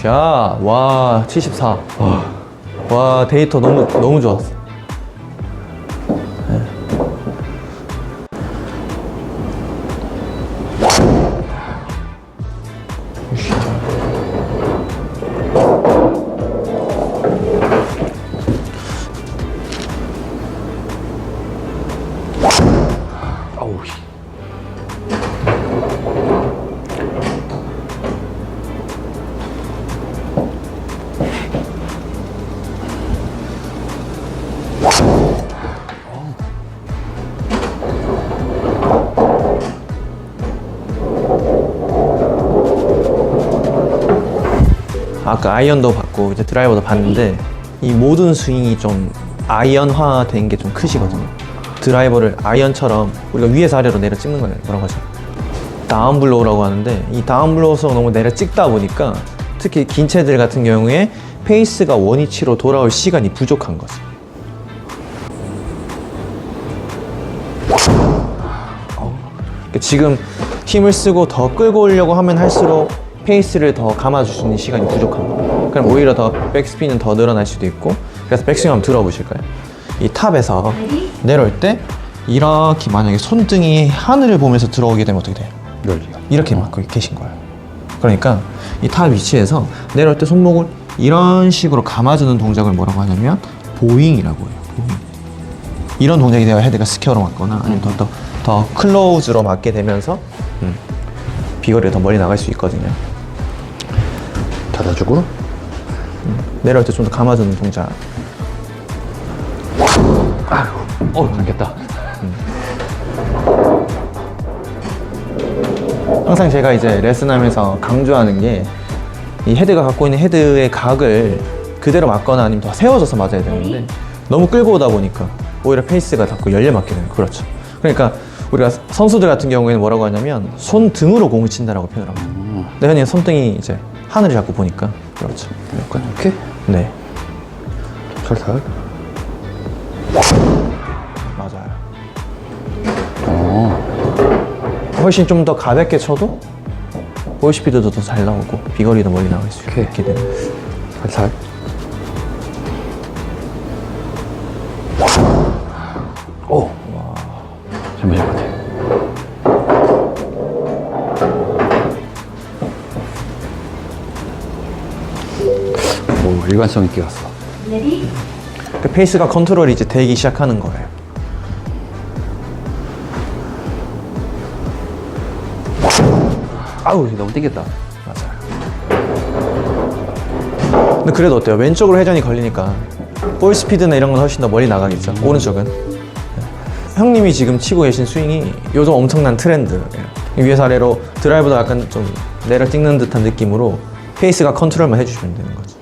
샷. 와, 74. 와, 데이터 너무, 너무 좋았어. 아까 아이언도 봤고 이제 드라이버도 봤는데 이 모든 스윙이 좀 아이언화 된 게 좀 크시거든요. 드라이버를 아이언처럼 우리가 위에서 아래로 내려 찍는 걸 뭐라고 하죠? 다운블로우라고 하는데 이 다운블로우에서 너무 내려 찍다 보니까 특히 긴 채들 같은 경우에 페이스가 원위치로 돌아올 시간이 부족한 거죠. 그러니까 지금 힘을 쓰고 더 끌고 오려고 하면 할수록 페이스를 더 감아줄 수 있는 시간이 부족한 거예요. 그럼 오히려 더 백스핀은 더 늘어날 수도 있고 그래서 백스윙 한번 들어보실까요? 이 탑에서 내려올 때 이렇게 만약에 손등이 하늘을 보면서 들어오게 되면 어떻게 돼요? 열리요. 이렇게 막 거기 계신 거예요. 그러니까 이 탑 위치에서 내려올 때 손목을 이런 식으로 감아주는 동작을 뭐라고 하냐면 보잉이라고 해요. 보잉. 이런 동작이 되어 헤드가 스퀘어로 맞거나 아니면 더, 더, 더 클로즈로 맞게 되면서 음, 비거리가 더 멀리 나갈 수 있거든요. 닫아주고 내려올 때 좀 더 감아주는 동작. 어 감겼다. 항상 제가 이제 레슨하면서 강조하는 게 이 헤드가 갖고 있는 헤드의 각을 그대로 맞거나 아니면 더 세워져서 맞아야 되는데 너무 끌고 오다 보니까 오히려 페이스가 자꾸 열려 맞게 되는. 그렇죠. 그러니까 우리가 선수들 같은 경우에는 뭐라고 하냐면 손 등으로 공을 친다라고 표현을 합니다. 근데 현이 손등이 이제 하늘을 자꾸 보니까 그렇죠. 약간 이렇게 네, 살살. 맞아요. 어. 훨씬 좀 더 가볍게 쳐도 볼 스피드도 더 잘 나오고 비거리도 멀리 나갈 수 오케이. 있게 되는. 살살. 오. 것 일관성 있게 갔어. 그 페이스가 컨트롤이 이제 되기 시작하는 거예요. 아우, 너무 땡겼다. 맞아요. 근데 그래도 어때요? 왼쪽으로 회전이 걸리니까 볼 스피드나 이런 건 훨씬 더 멀리 나가겠죠. 오른쪽은. 네. 형님이 지금 치고 계신 스윙이 요즘 엄청난 트렌드예요. 위에서 아래로 드라이브도 약간 좀 내려 찍는 듯한 느낌으로 페이스가 컨트롤만 해주시면 되는 거죠.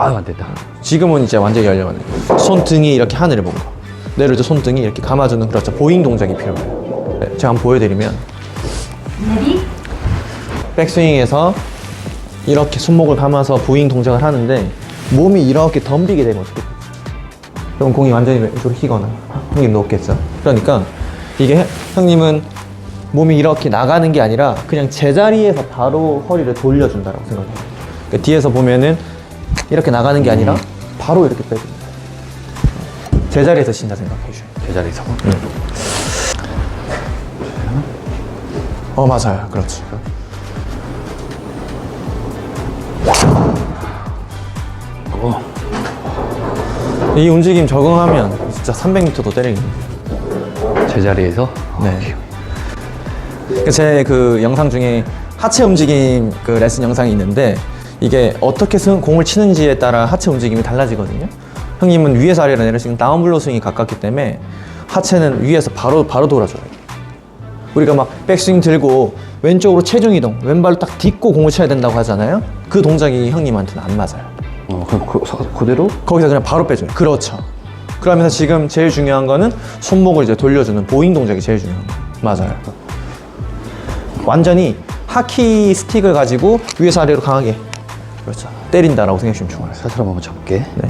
아유, 안 됐다. 지금은 이제 완전히 열려가네. 손등이 이렇게 하늘을 보고 내려 이제 손등이 이렇게 감아주는 그렇죠. 보잉 동작이 필요해요. 네, 제가 한번 보여드리면 백스윙에서 이렇게 손목을 감아서 보잉 동작을 하는데 몸이 이렇게 덤비게 되면 어떻게 돼요? 그럼 공이 완전히 왼쪽으로 휘거나 형님 높겠죠. 그러니까 이게 형님은 몸이 이렇게 나가는 게 아니라 그냥 제자리에서 바로 허리를 돌려준다라고 생각해요. 그러니까 뒤에서 보면은 이렇게 나가는 게 아니라 바로 이렇게 빼줍니다. 제자리에서 신다 생각해 주셔요. 제자리에서. 어 맞아요. 그렇죠. 오. 이 움직임 적응하면 진짜 300m도 때리겠네요. 제자리에서. 네. 제그 영상 중에 하체 움직임 그 레슨 영상이 있는데 이게 어떻게 승- 공을 치는지에 따라 하체 움직임이 달라지거든요. 형님은 위에서 아래로 내려 지금 다운블로 스윙이 가깝기 때문에 하체는 위에서 바로 바로 돌아줘요. 우리가 막 백스윙 들고 왼쪽으로 체중 이동, 왼발로 딱 딛고 공을 쳐야 된다고 하잖아요. 그 동작이 형님한테는 안 맞아요. 어, 그럼 그, 서- 그대로? 거기서 그냥 바로 빼줘요. 그렇죠. 그러면서 지금 제일 중요한 거는 손목을 이제 돌려주는 보잉 동작이 제일 중요한 거예요. 맞아요. 완전히 하키 스틱을 가지고 위에서 아래로 강하게 그렇죠. 때린다라고 생각하시면 좋아요. 살살 한번 잡을게. 네.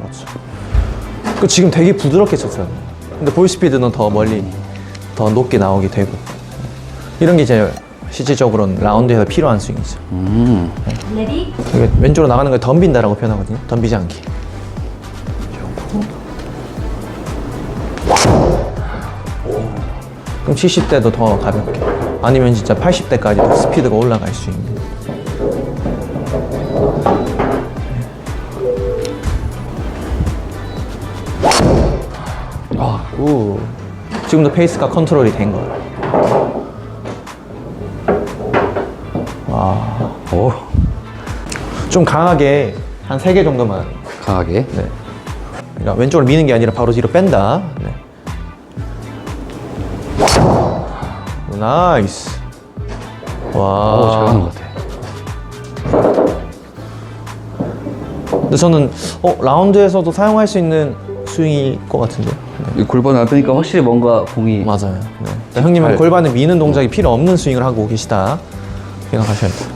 그렇죠. 그 지금 되게 부드럽게 쳤어요. 근데 볼 스피드는 더 멀리 더 높게 나오게 되고 이런 게 이제 실질적으로는 라운드에서 필요한 스윙이죠. 음. 레디 이게 왼쪽으로 나가는 걸 덤빈다라고 표현하거든요. 덤비지 않게. 그럼 70대도 더 가볍게. 아니면 진짜 80대까지도 스피드가 올라갈 수 있는. 아, 오. 지금도 페이스가 컨트롤이 된 거예요. 오. 좀 강하게 한 3개 정도만 강하게. 네. 그러니까 왼쪽으로 미는 게 아니라 바로 뒤로 뺀다. 네. 나이스. 와. 오, 잘 가는 것 같아. 근데 저는 어, 라운드에서도 사용할 수 있는 스윙일 것 같은데요. 네. 이 골반 안 빼니까 확실히 뭔가 공이 맞아요. 네. 일단 형님은 잘- 골반을 미는 동작이 필요 없는 스윙을 하고 계시다 생각하셔야 돼요.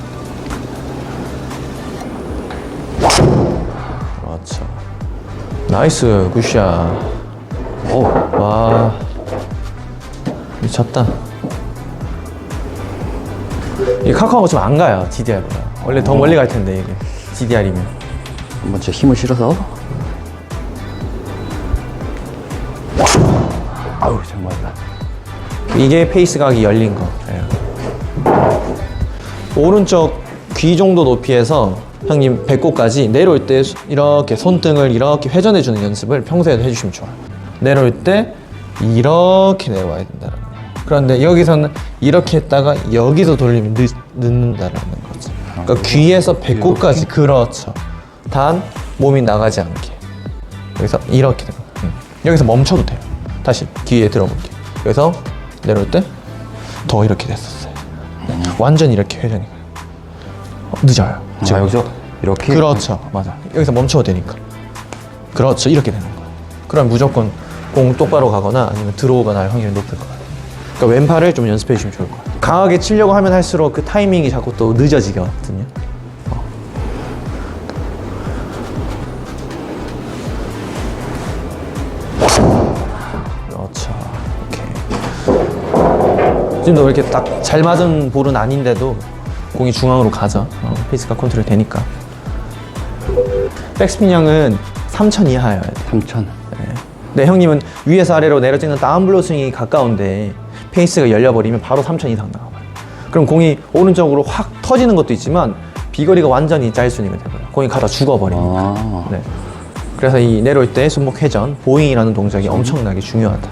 그렇죠. 나이스 굿샷. 오. 와 미쳤다. 이 카카오가 좀안 가요 GDR보다. 원래 더 멀리 갈 텐데 이게 GDR이면. 한번 제 힘을 실어서. 아우, 정말다. 이게 페이스 각이 열린 거. 예. 오른쪽 귀 정도 높이에서 형님 배꼽까지 내려올 때 이렇게 손등을 이렇게 회전해 주는 연습을 평소에도 해주시면 좋아요. 내려올 때 이렇게 내려와야 된다는 거예요. 그런데 여기서는 이렇게 했다가 여기서 돌리면 늦, 늦는다라는 거죠. 그러니까 귀에서 배꼽까지 그렇죠. 단 몸이 나가지 않게. 여기서 이렇게 거예요. 음. 여기서 멈춰도 돼요. 다시 뒤에 들어볼게요. 여기서 내려올 때 더 이렇게 됐었어요. 네. 완전 이렇게 회전이 가요. 어, 늦어요. 자, 여기서 이렇게. 그렇죠. 맞아. 여기서 멈춰도 되니까. 그렇죠. 이렇게 되는 거예요. 그럼 무조건 공 똑바로 가거나 아니면 들어오거나 할 확률이 높을 거예요. 그러니까 왼팔을 좀 연습해 주시면 좋을 거예요. 강하게 치려고 하면 할수록 그 타이밍이 자꾸 또 늦어지거든요. 어. 그렇죠. 오케이. 지금도 이렇게 딱 잘 맞은 볼은 아닌데도 공이 중앙으로 가죠. 어, 페이스가 컨트롤 되니까. 백스핀량은 3천 이하여야 돼. 3천. 네, 형님은 위에서 아래로 내려 찍는 다운블로 스윙이 가까운데 페이스가 열려버리면 바로 3천 이상 나와요. 그럼 공이 오른쪽으로 확 터지는 것도 있지만 비거리가 완전히 짤순이가 되고요. 공이 가다 죽어버립니다. 아. 네. 그래서 이 내려올 때 손목 회전, 보잉이라는 동작이 엄청나게 중요하다.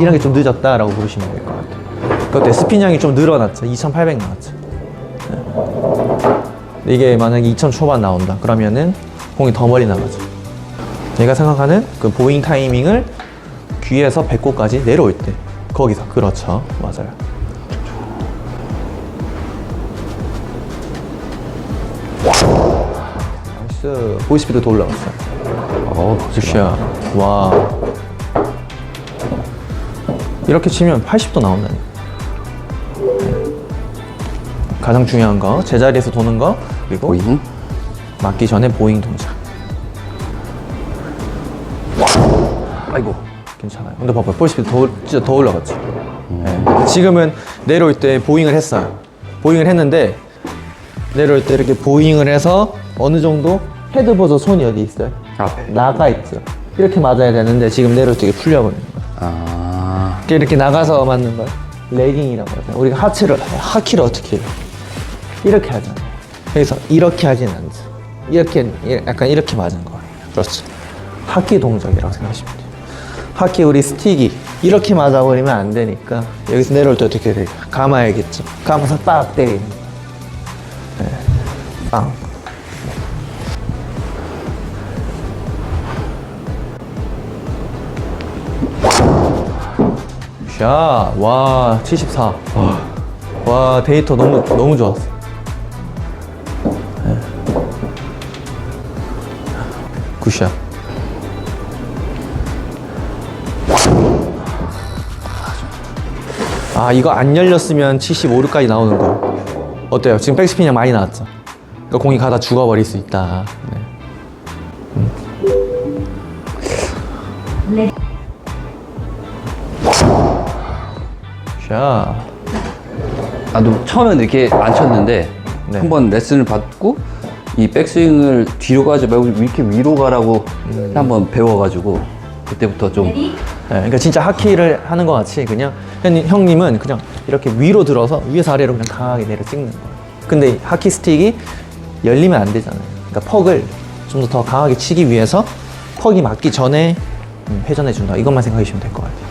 이런 게 좀 늦었다라고 부르시면 될 것 같아요. 그때 스핀량이 좀 늘어났죠. 2,800 나왔죠. 이게 만약에 2,000 초반 나온다. 그러면은 공이 더 멀리 나가죠. 제가 생각하는 그 보잉 타이밍을 귀에서 배꼽까지 내려올 때 거기서. 그렇죠. 맞아요. 나이스. 보이스피드 더 올라갔어 어, 굿샷. 와 이렇게 치면 80도 나온다니. 네. 가장 중요한 거 제자리에서 도는 거 그리고 보잉. 맞기 전에 보잉 동작 아이고. 괜찮아요. 근데 봐봐요. 볼스피드 더, 진짜 더 올라갔죠. 네. 지금은 내려올 때 보잉을 했어요. 보잉을 했는데 내려올 때 이렇게 보잉을 해서 어느 정도 헤드 버저 손이 어디 있어요? 앞에. 나가 있죠. 이렇게 맞아야 되는데 지금 내려올 때 이게 풀려버리는 거예요. 아. 이렇게 나가서 맞는 걸 레깅이라고 하잖아요. 우리가 하체를 하키를 어떻게 해요? 이렇게 하잖아요. 그래서 이렇게 하진 않죠. 이렇게 약간 이렇게 맞은 거예요. 그렇죠. 하키 동작이라고 생각하시면 돼요. 하키 우리 스틱이 이렇게 맞아버리면 안 되니까 여기서 내려올 때 어떻게 돼요? 감아야겠죠. 감아서 빡 때리는 거예요. 네. 빵. 샷. 와, 74. 와, 데이터 너무, 너무 좋았어. 네. 굿샷. 아, 이거 안 열렸으면 75, 6까지 나오는 거. 어때요? 지금 백스핀이 많이 나왔죠? 그러니까 공이 가다 죽어버릴 수 있다. 네. 네. 자, 나도 처음엔 이렇게 안 쳤는데 네. 한번 레슨을 받고 이 백스윙을 뒤로 가지 말고 이렇게 위로 가라고 음. 한번 배워가지고 그때부터 좀 네, 그러니까 진짜 하키를 하는 것 같이 그냥 형님, 형님 은 그냥 이렇게 위로 들어서 위에서 아래로 그냥 강하게 내려 찍는 거예요. 근데 하키 스틱이 열리면 안 되잖아요. 그러니까 퍽을 좀더더 강하게 치기 위해서 퍽이 맞기 전에 음, 회전해 준다. 이것만 생각하시면 될 것 같아요.